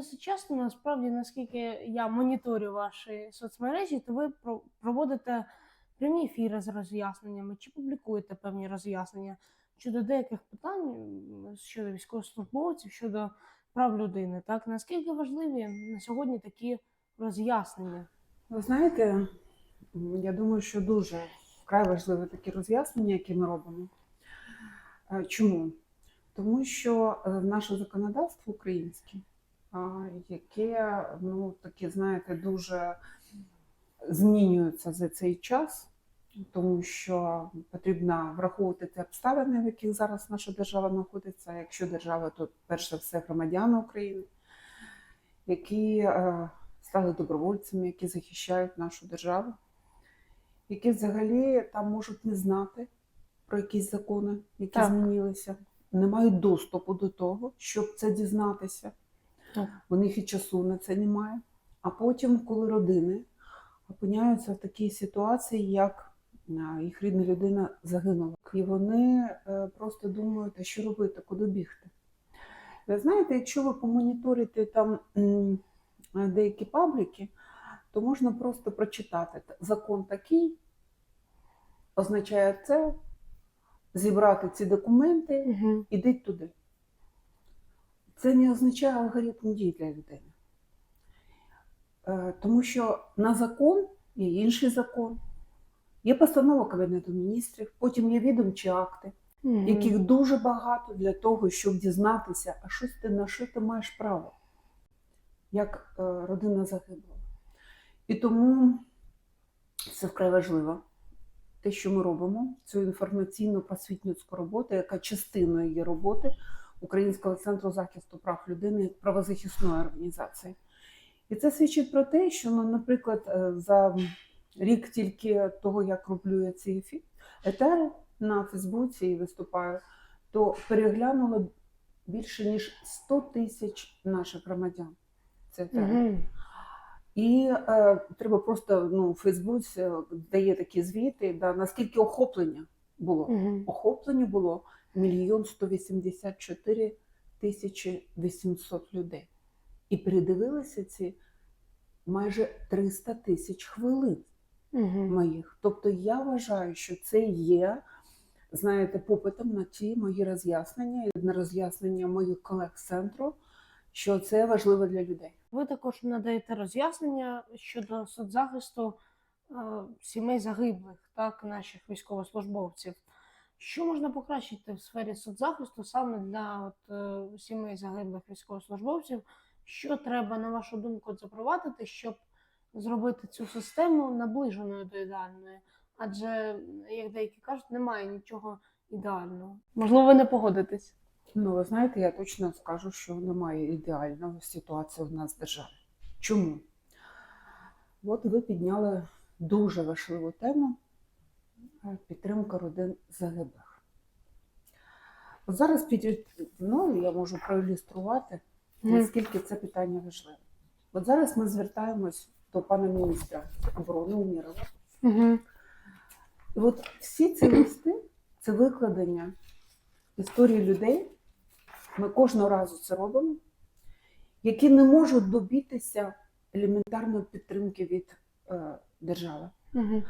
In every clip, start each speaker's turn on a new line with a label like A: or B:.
A: досить часто, насправді, наскільки я моніторю ваші соцмережі, то ви проводите прямі ефіри з роз'ясненнями чи публікуєте певні роз'яснення щодо деяких питань щодо військовослужбовців, щодо прав людини. Так наскільки важливі на сьогодні такі роз'яснення?
B: Ви знаєте, я думаю, що дуже вкрай важливі такі роз'яснення, які ми робимо. Е, Чому? Тому що е, наше законодавство українське, яке, ну, таке, знаєте, дуже змінюється за цей час, тому що потрібно враховувати ті обставини, в яких зараз наша держава знаходиться. Якщо держава, то перш за все громадяни України, які е, стали добровольцями, які захищають нашу державу, які взагалі там можуть не знати про якісь закони, які
A: Так.
B: змінилися, не мають доступу до того, щоб це дізнатися. У них і часу на це немає. А потім, коли родини опиняються в такій ситуації, як їх рідна людина загинула, і вони е, просто думають, а що робити, куди бігти. Ви знаєте, якщо ви помоніторите там е, деякі пабліки, то можна просто прочитати закон такий, означає це, зібрати ці документи,
A: Угу.
B: ідіть туди. Це не означає алгоритм дій для людини. Е, Тому що на закон є інший закон, є постанова Кабінету міністрів, потім є відомчі акти, яких дуже багато для того, щоб дізнатися, а щось ти на що ти маєш право, як е, родина загибла. І тому це вкрай важливо. Те, що ми робимо, цю інформаційну просвітницьку роботу, яка частиною її роботи Українського центру захисту прав людини правозахисної організації. І це свідчить про те, що, ну, наприклад, е, за рік тільки того, як роблю я ці ефі- етери на Фейсбуці і виступаю, то переглянуло більше ніж 100 тисяч наших громадян. Це етери. І е, треба просто ну, Фейсбук дає такі звіти, да, наскільки охоплення було.
A: Угу.
B: Охоплення було мільйон 184 тисячі 800 людей. І передивилися ці майже 300 тисяч хвилин
A: Угу.
B: моїх. Тобто я вважаю, що це є, знаєте, попитом на ті мої роз'яснення і на роз'яснення моїх колег з центру, що це важливо для людей.
A: Ви також надаєте роз'яснення щодо соцзахисту е, сімей загиблих, так, наших військовослужбовців. Що можна покращити в сфері соцзахисту саме для от, е, сімей загиблих військовослужбовців? Що треба, на вашу думку, запровадити, щоб зробити цю систему наближеною до ідеальної? Адже, як деякі кажуть, немає нічого ідеального. Можливо, ви не погодитесь.
B: Ну, ви знаєте, я точно скажу, що немає ідеальної ситуації в нас в державі. Чому? От ви підняли дуже важливу тему підтримка родин загиблих. От зараз під, ну, я можу проілюструвати, наскільки це питання важливе. От зараз ми звертаємось до пана міністра оборони Умірова.
A: Угу.
B: І от всі ці листи це викладення історії людей. Ми кожного разу це робимо, які не можуть добитися елементарної підтримки від е, держави.
A: Угу.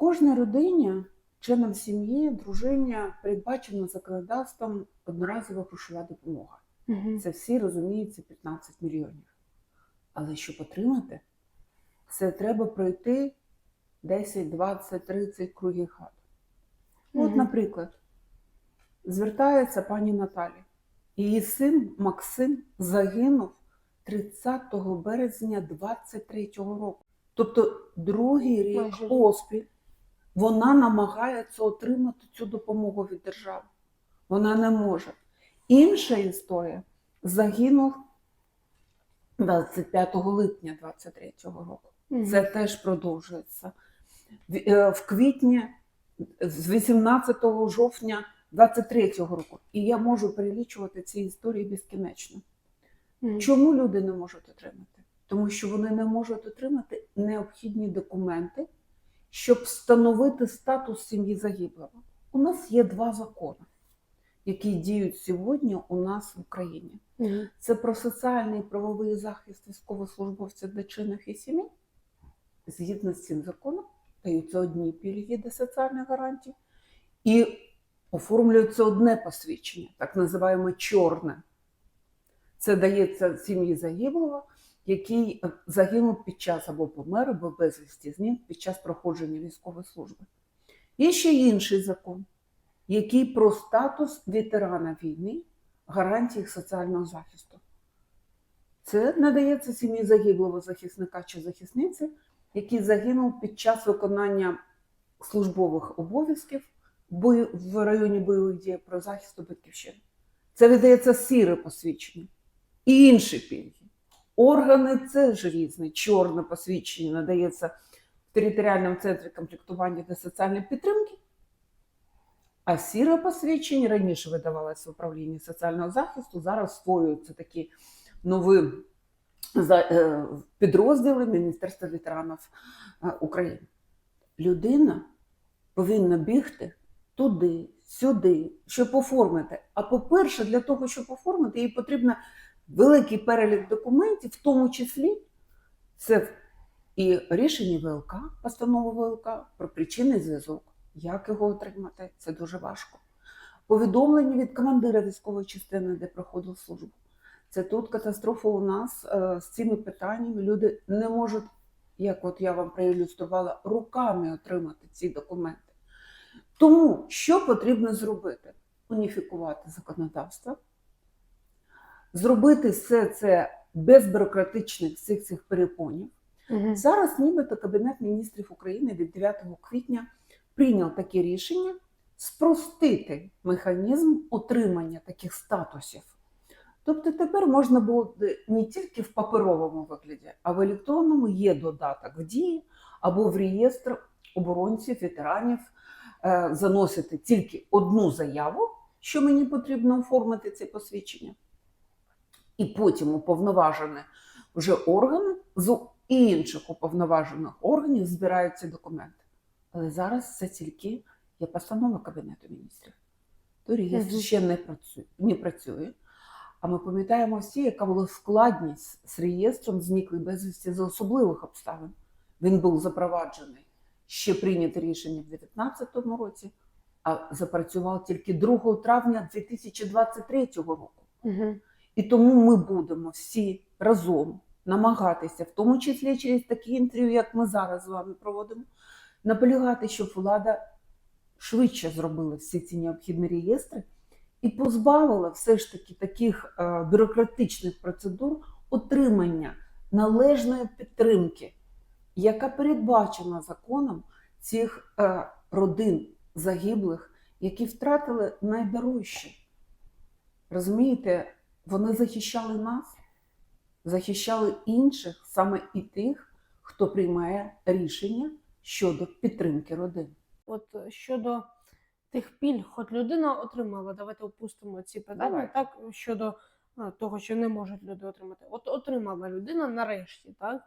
B: Кожній родині, членам сім'ї, дружині передбачена законодавством одноразова грошова допомога.
A: Угу.
B: Це всі розуміють, це 15 мільйонів. Але щоб отримати, це треба пройти 10, 20, 30 кругів хат. От, наприклад, звертається пані Наталі. Її син Максим загинув 30 березня 23-го року. Тобто другий рік. поспіль вона намагається отримати цю допомогу від держави. Вона не може. Інша історія загинув 25 липня 23-го року. Це теж продовжується. В- е, квітні з 18 жовтня 23-го року. І я можу перелічувати ці історії безкінечно.
A: Мгм.
B: Чому люди не можуть отримати? Тому що вони не можуть отримати необхідні документи, щоб встановити статус сім'ї загиблого. У нас є два закони, які діють сьогодні у нас в Україні. Це про соціальний і правовий захист військовослужбовців дочинних і сімей. Згідно з цим законом, даються одні пільги до соціальних гарантій і оформлюється одне посвідчення, так називаємо чорне. Це дається сім'ї загиблого, який е, загинув під час або помер, або безвісті змін під час проходження військової служби. Є ще інший закон, який про статус ветерана війни, гарантії соціального захисту. Це надається сім'ї загиблого захисника чи захисниці, який загинув під час виконання службових обов'язків в районі бойових дій про захист батьківщини. Це видається сіре посвідчення. І інші пільги. Органи це ж різне. Чорне посвідчення надається в територіальному центрі комплектування та соціальної підтримки. А сіре посвідчення раніше видавалося в управлінні соціального захисту, зараз створюються такі нові е, підрозділи Міністерства ветеранів е, України. Людина повинна бігти туди, сюди, щоб оформити. А по-перше, для того, щоб оформити, їй потрібно великий перелік документів, в тому числі це і рішення ВЛК, постанова ВЛК про причинний зв'язок. Як його отримати? Це дуже важко. Повідомлення від командира військової частини, де проходив службу. Це тут катастрофа у нас е, з цими питаннями. Люди не можуть, як от я вам проілюструвала, руками отримати ці документи. Тому що потрібно зробити? Уніфікувати законодавство, зробити все це без бюрократичних всіх цих перепонів. Зараз нібито Кабінет міністрів України від 9 квітня прийняв таке рішення спростити механізм отримання таких статусів. Тобто тепер можна буде не тільки в паперовому вигляді, а в електронному є додаток в дії або в реєстр оборонців, ветеранів е, заносити тільки одну заяву, що мені потрібно оформити це посвідчення, і потім уповноважені вже органи з інших уповноважених органів збирають ці документи. Але зараз це тільки є постанова Кабінету міністрів. То реєстр ще не працює, не працює. А ми пам'ятаємо всі, яка була складність з реєстром зниклих безвісті за особливих обставин. Він був запроваджений. Ще прийнято рішення в 2019 році, а запрацював тільки 2 травня 2023 року. І тому ми будемо всі разом намагатися, в тому числі через такі інтерв'ю, як ми зараз з вами проводимо, наполягати, щоб влада швидше зробила всі ці необхідні реєстри і позбавила все ж таки таких е, бюрократичних процедур отримання належної підтримки, яка передбачена законом цих е, родин загиблих, які втратили найдорожче. Розумієте, вони захищали нас, захищали інших, саме і тих, хто приймає рішення щодо підтримки родин.
A: От е, щодо тих пільг, от людина отримала, давайте опустимо ці питання,
B: Давай.
A: так щодо того, що не можуть люди отримати. От отримала людина нарешті, так?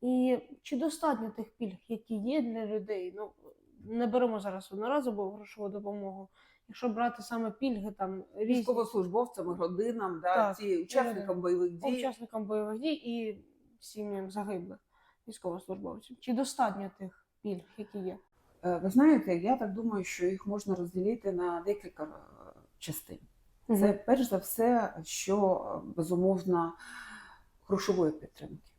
A: І чи достатньо тих пільг, які є для людей? Ну не беремо зараз одноразову грошову допомогу. Якщо брати саме пільги, там різні
B: Військовослужбовцям, родинам, да,
A: Так,
B: ці учасникам бойових дій.
A: учасникам бойових дій і сім'ям загиблих військовослужбовців. Чи достатньо тих пільг, які є?
B: Е, Ви знаєте, я так думаю, що їх можна розділити на декілька е, частин. Це перш за все, що е, безумовно грошової підтримки.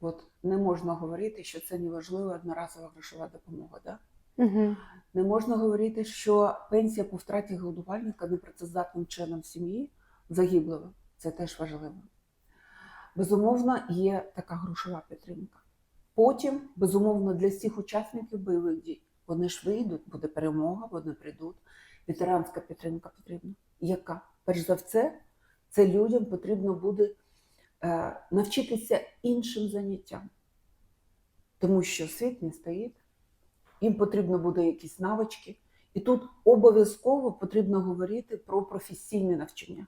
B: От не можна говорити, що це неважлива одноразова грошова допомога. Да? Не можна говорити, що пенсія по втраті годувальника непрацездатним членом сім'ї загиблого це теж важливо. Безумовно, є така грошова підтримка. Потім, безумовно, для всіх учасників бойових дій вони ж вийдуть, буде перемога, вони прийдуть. Ветеранська підтримка потрібна. Яка? Перш за все, це людям потрібно буде е, навчитися іншим заняттям, тому що світ не стоїть, їм потрібно буде якісь навички. І тут обов'язково потрібно говорити про професійне навчання.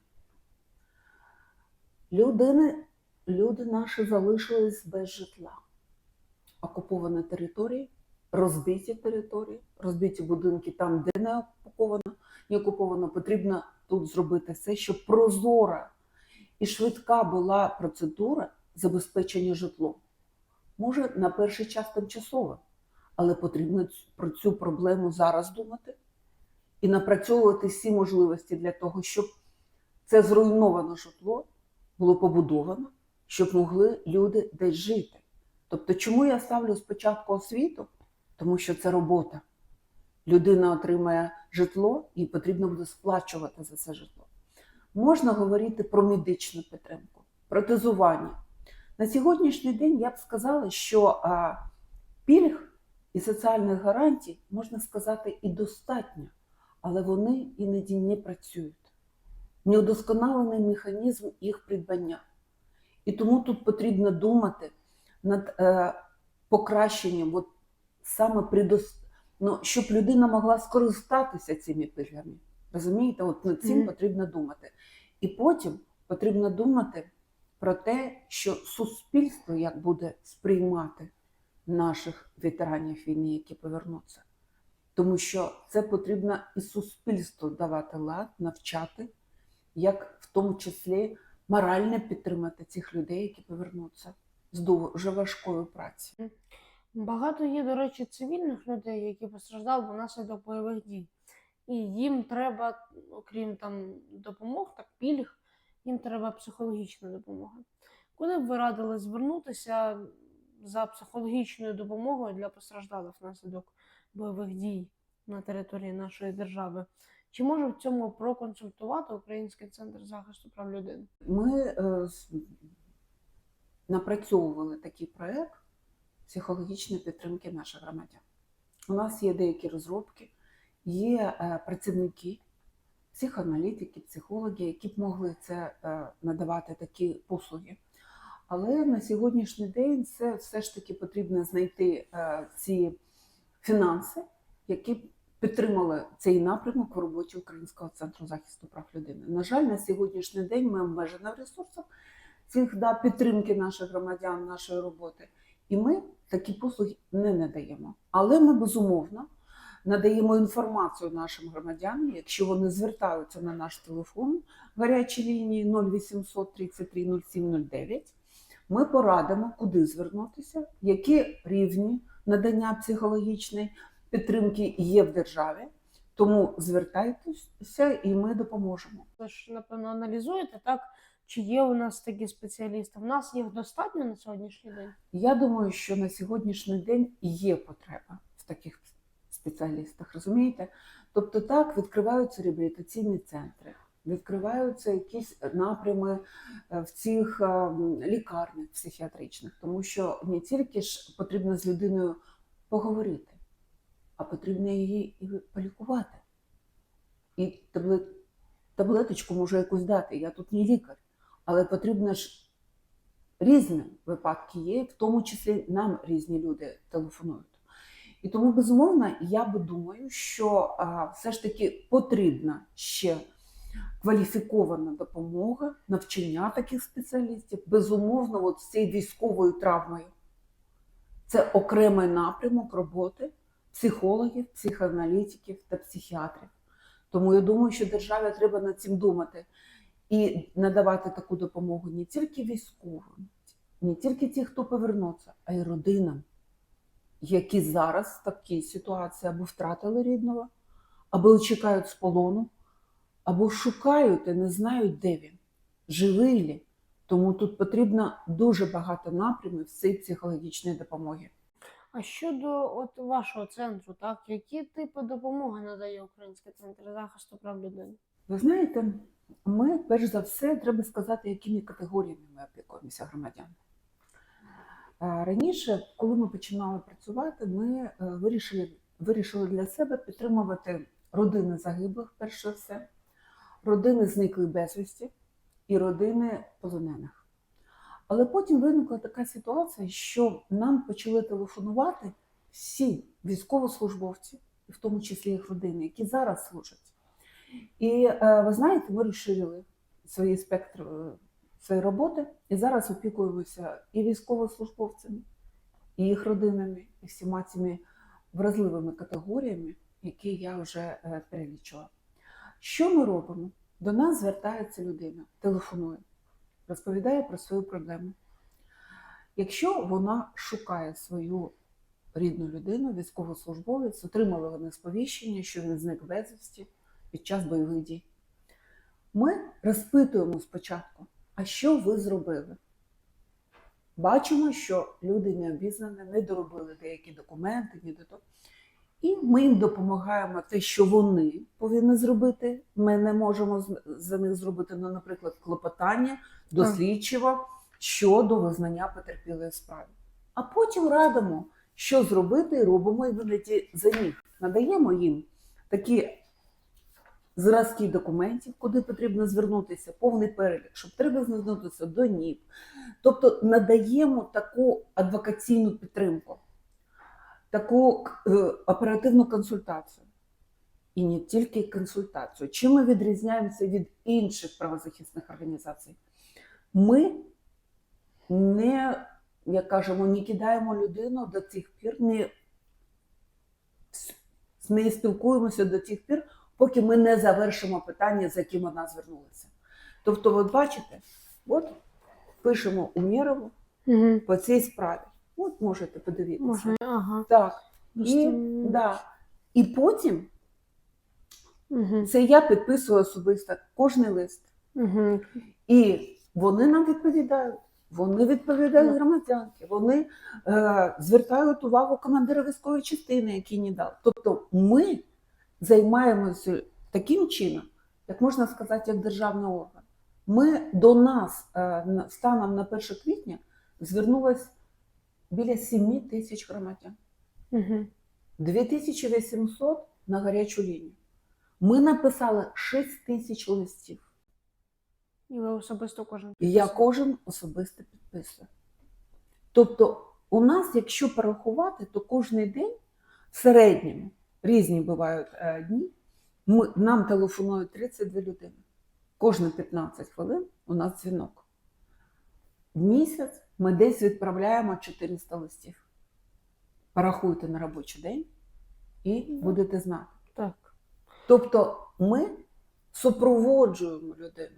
B: Людини, люди наші залишились без житла. Окуповані території, розбиті території, розбиті будинки там, де не окуповано, ні окуповано, потрібно тут зробити все, щоб прозора і швидка була процедура забезпечення житлом. Може, на перший час тимчасово, але потрібно про цю проблему зараз думати і напрацьовувати всі можливості для того, щоб це зруйноване житло було побудовано, щоб могли люди десь жити. Тобто, чому я ставлю спочатку освіту? Тому що це робота. Людина отримає житло і потрібно буде сплачувати за це житло. Можна говорити про медичну підтримку, протезування. На сьогоднішній день я б сказала, що пільг і соціальних гарантій, можна сказати, і достатньо, але вони іноді не працюють. Неудосконалений механізм їх придбання. І тому тут потрібно думати над е, покращенням, от саме предос... ну, щоб людина могла скористатися цими пільгами. Розумієте, от над цим
A: Мгм.
B: потрібно думати. І потім потрібно думати про те, що суспільство як буде сприймати наших ветеранів війни, які повернуться. Тому що це потрібно і суспільству давати лад, навчати, як в тому числі морально підтримати цих людей, які повернуться з дуже важкої праці.
A: Багато є, до речі, цивільних людей, які постраждали внаслідок бойових дій. І їм треба, окрім там допомог, так пільг, їм треба психологічна допомога. Куди б ви радили звернутися за психологічною допомогою для постраждалих внаслідок бойових дій на території нашої держави? Чи може в цьому проконсультувати Український центр захисту прав людини?
B: Ми е, напрацьовували такий проект психологічної підтримки наших громадян. У нас є деякі розробки, є е, працівники, психоаналітики, психологи, які б могли це е, надавати такі послуги. Але на сьогоднішній день це все ж таки потрібно знайти е, ці фінанси, які підтримали цей напрямок у роботі Українського центру захисту прав людини. На жаль, на сьогоднішній день ми обмежені в ресурсах цих да, підтримки наших громадян, нашої роботи. І ми такі послуги не надаємо. Але ми безумовно надаємо інформацію нашим громадянам, якщо вони звертаються на наш телефон гарячій лінії 0800 33 0709, ми порадимо, куди звернутися, які рівні надання психологічної підтримки є в державі. Тому звертайтеся і ми допоможемо.
A: Ви ж, напевно, аналізуєте, так? Чи є у нас такі спеціалісти? В нас їх достатньо на сьогоднішній день?
B: Я думаю, що на сьогоднішній день є потреба в таких спеціалістах, розумієте? Тобто так відкриваються реабілітаційні центри, відкриваються якісь напрями е, в цих е, лікарнях психіатричних, тому що не тільки ж потрібно з людиною поговорити, а потрібно її і полікувати. І таблеточку можу якусь дати. Я тут не лікар, але потрібно ж різні випадки є, в тому числі нам різні люди телефонують. І тому, безумовно, я би думаю, що а, все ж таки потрібна ще кваліфікована допомога, навчання таких спеціалістів. Безумовно, от з цією військовою травмою. Це окремий напрямок роботи психологів, психоаналітиків та психіатрів. Тому я думаю, що державі треба над цим думати і надавати таку допомогу не тільки військовим, не тільки ті, хто повернуться, а й родинам, які зараз в такій ситуації або втратили рідного, або чекають з полону, або шукають і не знають, де він, живий лі. Тому тут потрібно дуже багато напрямів цієї психологічної допомоги.
A: А щодо от вашого центру, так, які типи допомоги надає Український центр захисту прав людини?
B: Ви знаєте, ми перш за все треба сказати, якими категоріями ми опікуємося громадян. Раніше, коли ми починали працювати, ми е, вирішили, вирішили для себе підтримувати родини загиблих, перш за все, родини зниклих безвісті і родини полонених. Але потім виникла така ситуація, що нам почали телефонувати всі військовослужбовці, в тому числі їх родини, які зараз служать. І е, ви знаєте, ми розширили свій спектр е, своєї роботи і зараз опікуємося і військовослужбовцями, і їх родинами, і всіма цими вразливими категоріями, які я вже е, перелічила. Що ми робимо? До нас звертається людина, телефонує, розповідає про свою проблему. Якщо вона шукає свою рідну людину, військовослужбовець, отримали вони сповіщення, що він зник безвісті під час бойових дій. Ми розпитуємо спочатку, а що ви зробили? Бачимо, що люди не обізнані, не доробили деякі документи, ні до того. І ми їм допомагаємо те, що вони повинні зробити. Ми не можемо за них зробити, ну, наприклад, клопотання до щодо визнання потерпілої справи. А потім радимо, що зробити, і робимо іноді за них. Надаємо їм такі зразки документів, куди потрібно звернутися, повний перелік, щоб треба звернутися до НІП. Тобто надаємо таку адвокаційну підтримку, таку е, оперативну консультацію. І не тільки консультацію. Чим ми відрізняємося від інших правозахисних організацій? Ми не, як кажемо, не кидаємо людину до тих пір, не з спілкуємося до тих пір, поки ми не завершимо питання, з яким вона звернулася. Тобто, от бачите, от пишемо Умєрову
A: Угу.
B: по цій справі. От можете подивитися.
A: Можна, ага.
B: Так. І, да. і потім
A: Мгм.
B: це я підписую особисто кожний лист.
A: Мгм.
B: І вони нам відповідають. Вони відповідають
A: Ну.
B: громадянки, вони е, звертають увагу командира військової частини, який не дав. Тобто ми займаємося таким чином, як можна сказати, як державний орган. Ми до нас е, станом на 1 квітня звернулось біля 7 тисяч громадян.
A: Мгм.
B: 2800 на гарячу лінію. Ми написали 6 тисяч листів.
A: І ви особисто кожен.
B: І я кожен особисто підписую. Тобто, у нас, якщо порахувати, то кожен день в середньому різні бувають е, дні. Ми, нам телефонують 32 людини. Кожні 15 хвилин у нас дзвінок. В місяць ми десь відправляємо 400 листів. Порахуйте на робочий день і будете знати.
A: Так.
B: Тобто ми супроводжуємо людину.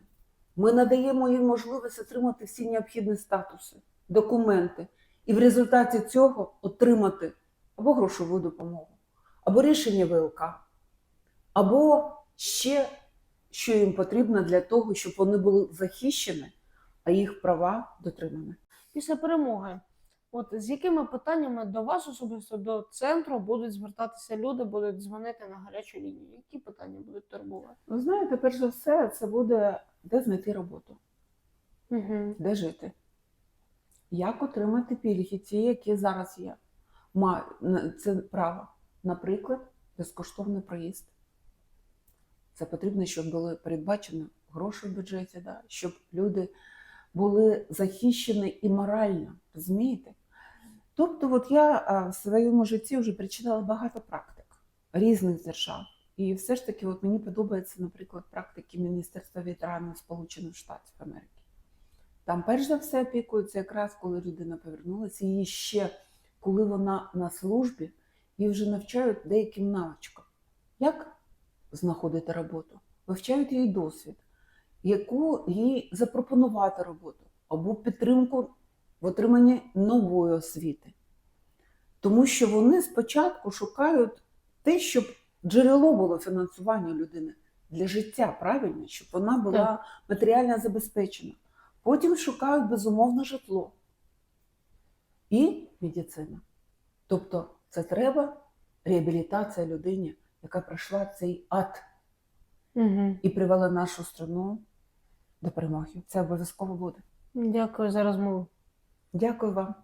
B: Ми надаємо їй можливість отримати всі необхідні статуси, документи, і в результаті цього отримати або грошову допомогу, або рішення ВЛК, або ще що їм потрібно для того, щоб вони були захищені, а їх права дотримані.
A: Після перемоги, от з якими питаннями до вас особисто до центру будуть звертатися люди, будуть дзвонити на гарячу лінію? Які питання будуть турбувати?
B: Ви знаєте, перш за все, це буде де знайти роботу.
A: Угу.
B: де жити. Як отримати пільги, ті, які зараз є? Це право. Наприклад, безкоштовний проїзд. Це потрібно, щоб були передбачені гроші в бюджеті, да? щоб люди були захищені і морально, розумієте? Тобто, от я в своєму житті вже прочитала багато практик різних держав. І все ж таки, от мені подобається, наприклад, практики Міністерства ветеранів Сполучених Штатів Америки. Там перш за все опікуються якраз коли людина повернулася, її ще коли вона на службі, її вже навчають деяким навичкам. Як знаходити роботу? Вивчають її досвід, яку їй запропонувати роботу або підтримку в отриманні нової освіти. Тому що вони спочатку шукають те, щоб джерело було фінансування людини для життя, правильно, щоб вона була матеріально забезпечена. Потім шукають безумовно житло і медицина. Тобто це треба реабілітація людині, яка пройшла цей ад
A: Угу.
B: і привела нашу страну до перемоги. Це обов'язково буде.
A: Дякую за розмову.
B: Дякую вам.